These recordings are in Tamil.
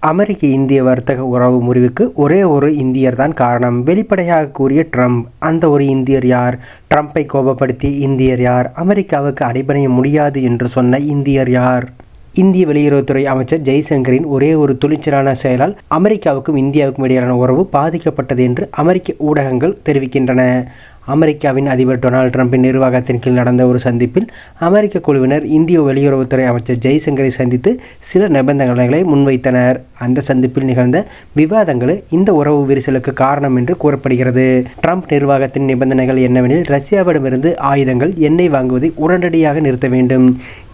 அமெரிக்க இந்திய வர்த்தக உறவு முறிவுக்கு ஒரே ஒரு இந்தியர் தான் காரணம். வெளிப்படையாக கூறிய ட்ரம்ப் அந்த ஒரு இந்தியர் யார்? ட்ரம்ப்பை கோபப்படுத்தி இந்தியர் யார்? அமெரிக்காவுக்கு அடிபணிய முடியாது என்று சொன்ன இந்தியர் யார்? இந்திய வெளியுறவுத்துறை அமைச்சர் ஜெய்சங்கரின் ஒரே ஒரு துணிச்சலான செயலால் அமெரிக்காவுக்கும் இந்தியாவுக்கும் இடையிலான உறவு பாதிக்கப்பட்டது என்று அமெரிக்க ஊடகங்கள் தெரிவிக்கின்றன. அமெரிக்காவின் அதிபர் டொனால்டு ட்ரம்பின் நிர்வாகத்தின் கீழ் நடந்த ஒரு சந்திப்பில் அமெரிக்க குழுவினர் இந்திய வெளியுறவுத்துறை அமைச்சர் ஜெய்சங்கரை சந்தித்து சில நிபந்தனைகளை முன்வைத்தனர். அந்த சந்திப்பில் நிகழ்ந்த விவாதங்களே இந்த உறவு விரிசலுக்கு காரணம் என்று கூறப்படுகிறது. ட்ரம்ப் நிர்வாகத்தின் நிபந்தனைகள் என்னவெனில் ரஷ்யாவிடமிருந்து ஆயுதங்கள் எண்ணெய் வாங்குவதை உடனடியாக நிறுத்த வேண்டும்.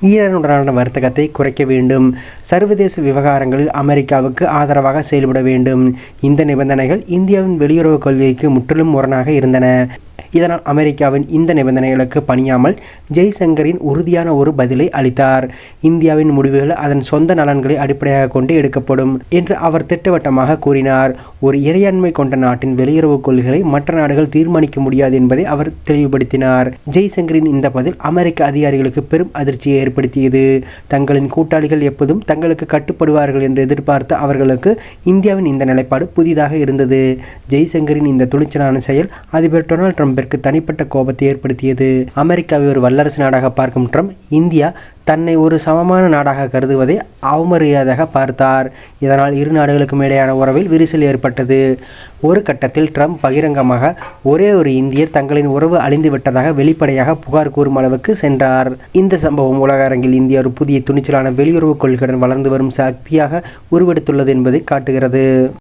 ஈரானுடனான வர்த்தகத்தை குறைக்க வேண்டும். சர்வதேச விவகாரங்களில் அமெரிக்காவுக்கு ஆதரவாக செயல்பட வேண்டும். இந்த நிபந்தனைகள் இந்தியாவின் வெளியுறவு கொள்கைக்கு முற்றிலும் முரணாக இருந்தன. இதனால் அமெரிக்காவின் இந்த நிபந்தனைகளுக்கு பணியாமல் ஜெய்சங்கரின் உறுதியான ஒரு பதிலை அளித்தார். இந்தியாவின் முடிவுகள் அதன் சொந்த நலன்களை அடிப்படையாக கொண்டு எடுக்கப்படும் என்று அவர் திட்டவட்டமாக கூறினார். ஒரு இறையாண்மை கொண்ட நாட்டின் வெளியுறவு கொள்கைகளை மற்ற நாடுகள் தீர்மானிக்க முடியாது என்பதை அவர் தெளிவுபடுத்தினார். ஜெய்சங்கரின் இந்த பதில் அமெரிக்க அதிகாரிகளுக்கு பெரும் அதிர்ச்சியை ஏற்படுத்தியது. தங்களின் கூட்டாளிகள் எப்போதும் தங்களுக்கு கட்டுப்படுவார்கள் என்று எதிர்பார்த்த அவர்களுக்கு இந்தியாவின் இந்த நிலைப்பாடு புதிதாக இருந்தது. ஜெய்சங்கரின் இந்த துணிச்சலான செயல் அதிபர் டொனால்ட் ட்ரம்பிற்கு தனிப்பட்ட கோபத்தை ஏற்படுத்தியது. அமெரிக்காவை ஒரு வல்லரசு நாடாக பார்க்கும் ட்ரம்ப் இந்தியா தன்னை ஒரு சமமான நாடாக கருதுவதை அவமரியாதையாக பார்த்தார். இதனால் இரு நாடுகளுக்கும் இடையான உறவில் விரிசல் ஏற்பட்டது. ஒரு கட்டத்தில் ட்ரம்ப் பகிரங்கமாக ஒரே ஒரு இந்தியர் தங்களின் உறவு அழிந்துவிட்டதாக வெளிப்படையாக புகார் கூறும் அளவுக்கு சென்றார். இந்த சம்பவம் உலக அரங்கில் இந்தியா ஒரு புதிய துணிச்சலான வெளியுறவு கொள்கையுடன் வளர்ந்து வரும் சக்தியாக உருவெடுத்துள்ளது என்பதை காட்டுகிறது.